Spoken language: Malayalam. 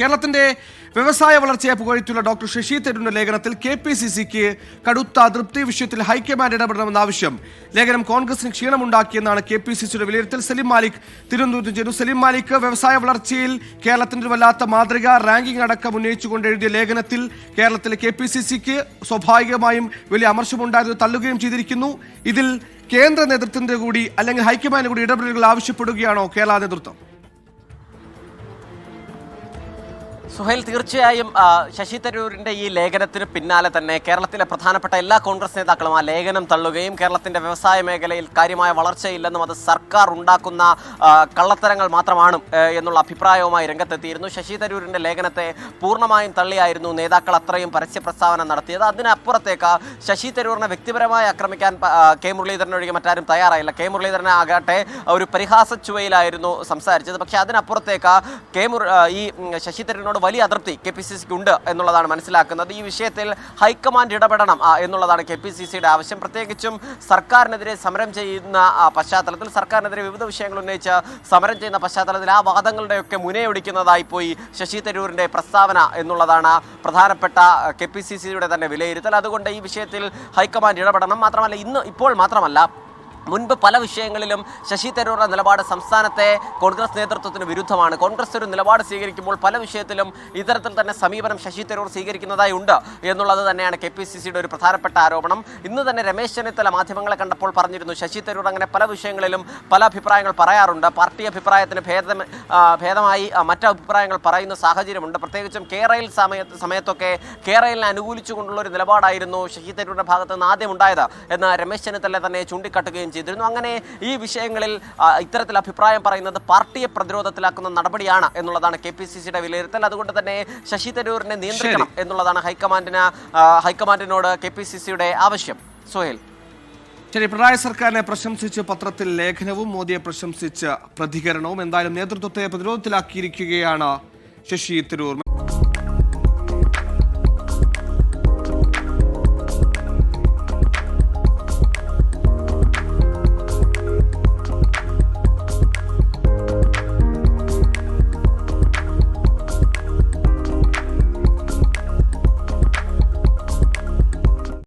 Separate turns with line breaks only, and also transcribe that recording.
കേരളത്തിന്റെ വ്യവസായ വളർച്ചയെ പുകഴ്ത്തിയുള്ള ഡോക്ടർ ശശി തരൂരിന്റെ ലേഖനത്തിൽ കെ പി സി സിക്ക് കടുത്ത അതൃപ്തി വിഷയത്തിൽ ഹൈക്കമാൻഡ് ഇടപെടണമെന്ന ആവശ്യം. ലേഖനം കോൺഗ്രസിന് ക്ഷീണമുണ്ടാക്കിയെന്നാണ് കെ പി സി സിയുടെ വിലയിരുത്തൽ. സലിം മാലിക് തിരുവനന്തപുരത്ത് ചെയ്തു സലിം മാലിക് വ്യവസായ വളർച്ചയിൽ കേരളത്തിന്റെ വല്ലാത്ത മാതൃക റാങ്കിംഗ് അടക്കം ഉന്നയിച്ചുകൊണ്ട് എഴുതിയ ലേഖനത്തിൽ കേരളത്തിലെ കെ പി സി സിക്ക് സ്വാഭാവികമായും വലിയ അമർശമുണ്ടായത് തള്ളുകയും ചെയ്തിരിക്കുന്നു. ഇതിൽ കേന്ദ്ര നേതൃത്വത്തിന്റെ കൂടി അല്ലെങ്കിൽ ഹൈക്കമാൻഡ് കൂടി ഇടപെടലുകൾ ആവശ്യപ്പെടുകയാണോ കേരള നേതൃത്വം?
സുഹൈൽ തീർച്ചയായും ശശി തരൂരിന്റെ ഈ ലേഖനത്തിന് പിന്നാലെ തന്നെ കേരളത്തിലെ പ്രധാനപ്പെട്ട എല്ലാ കോൺഗ്രസ് നേതാക്കളും ആ ലേഖനം തള്ളുകയും കേരളത്തിന്റെ വ്യവസായ മേഖലയിൽ കാര്യമായ വളർച്ചയില്ലെന്നും അത് സർക്കാർ ഉണ്ടാക്കുന്ന കള്ളത്തരങ്ങൾ മാത്രമാണ് എന്നുള്ള അഭിപ്രായവുമായി രംഗത്തെത്തിയിരുന്നു. ശശി തരൂരിന്റെ ലേഖനത്തെ പൂർണമായും തള്ളിയായിരുന്നു നേതാക്കൾ അത്രയും പരസ്യ പ്രസ്താവന നടത്തിയത്. അതിനപ്പുറത്തേക്ക് ശശി തരൂരിനെ വ്യക്തിപരമായി ആക്രമിക്കാൻ കെ മുരളീധരൻ ഒഴികെ മറ്റാരും തയ്യാറായില്ല. കെ മുരളീധരനെ ആകട്ടെ ഒരു പരിഹാസ ചുവയിലായിരുന്നു സംസാരിച്ചത്. പക്ഷേ അതിനപ്പുറത്തേക്ക് കെ മുര ഈ ശശി തരൂരിനോട് വലിയ അതൃപ്തി കെ പി സി സിക്ക് ഉണ്ട് എന്നുള്ളതാണ് മനസ്സിലാക്കുന്നത്. ഈ വിഷയത്തിൽ ഹൈക്കമാൻഡ് ഇടപെടണം എന്നുള്ളതാണ് കെ പി സി സിയുടെ ആവശ്യം. പ്രത്യേകിച്ചും സർക്കാരിനെതിരെ സമരം ചെയ്യുന്ന പശ്ചാത്തലത്തിൽ സർക്കാരിനെതിരെ വിവിധ വിഷയങ്ങൾ ഉന്നയിച്ച് സമരം ചെയ്യുന്ന പശ്ചാത്തലത്തിൽ ആ വാദങ്ങളുടെയൊക്കെ മുനയൊടിക്കുന്നതായി പോയി ശശി തരൂരിന്റെ പ്രസ്താവന എന്നുള്ളതാണ് പ്രധാനപ്പെട്ട കെ പി സി സിയുടെ തന്നെ വിലയിരുത്തൽ. അതുകൊണ്ട് ഈ വിഷയത്തിൽ ഹൈക്കമാൻഡ് ഇടപെടണം മാത്രമല്ല ഇന്ന് ഇപ്പോൾ മാത്രമല്ല മുൻപ് പല വിഷയങ്ങളിലും ശശി തരൂറിന്റെ നിലപാട് സംസ്ഥാനത്തെ കോൺഗ്രസ് നേതൃത്വത്തിന് വിരുദ്ധമാണ്. കോൺഗ്രസ് ഒരു നിലപാട് സ്വീകരിക്കുമ്പോൾ പല വിഷയത്തിലും ഇത്തരത്തിൽ തന്നെ സമീപനം ശശി തരൂർ സ്വീകരിക്കുന്നതായി ഉണ്ട് എന്നുള്ളത് തന്നെയാണ് കെ പി സി സിയുടെ ഒരു പ്രധാനപ്പെട്ട ആരോപണം. ഇന്ന് തന്നെ രമേശ് ചെന്നിത്തല മാധ്യമങ്ങളെ കണ്ടപ്പോൾ പറഞ്ഞിരുന്നു ശശി തരൂർ അങ്ങനെ പല വിഷയങ്ങളിലും പല അഭിപ്രായങ്ങൾ പറയാറുണ്ട്. പാർട്ടി അഭിപ്രായത്തിന് ഭേദം ഭേദമായി മറ്റ് അഭിപ്രായങ്ങൾ പറയുന്ന സാഹചര്യമുണ്ട്. പ്രത്യേകിച്ചും കേരയിൽ സമയത്ത് സമയത്തൊക്കെ കേരളിനെ അനുകൂലിച്ചുകൊണ്ടുള്ള ഒരു നിലപാടായിരുന്നു ശശി തരൂരിന്റെ ഭാഗത്ത് നിന്ന് ആദ്യം ഉണ്ടായത്. എന്ന് രമേശ് ചെന്നിത്തല തന്നെ ചൂണ്ടിക്കാട്ടുകയും ചെയ്തിരുന്നു. അങ്ങനെ ഈ വിഷയങ്ങളിൽ ഇത്തരത്തിൽ അഭിപ്രായം പറയുന്നത് പാർട്ടിയെ പ്രതിരോധത്തിലാക്കുന്ന നടപടിയാണ് എന്നുള്ളതാണ് കെ പി സി സിയുടെ വിലയിരുത്തൽ. അതുകൊണ്ട് തന്നെ ശശി തരൂരിനെ നിയന്ത്രിക്കണം എന്നുള്ളതാണ് ഹൈക്കമാൻഡിന് ഹൈക്കമാൻഡിനോട് കെ പി സി സിയുടെ ആവശ്യം. സുഹേൽ.
ശരി പിണറായി സർക്കാരിനെ പ്രശംസിച്ച് പത്രത്തിൽ ലേഖനവും മോദിയെ പ്രശംസിച്ച് പ്രതികരണവും. എന്തായാലും നേതൃത്വത്തെ പ്രതിരോധത്തിലാക്കിയിരിക്കുകയാണ് ശശി തരൂർ.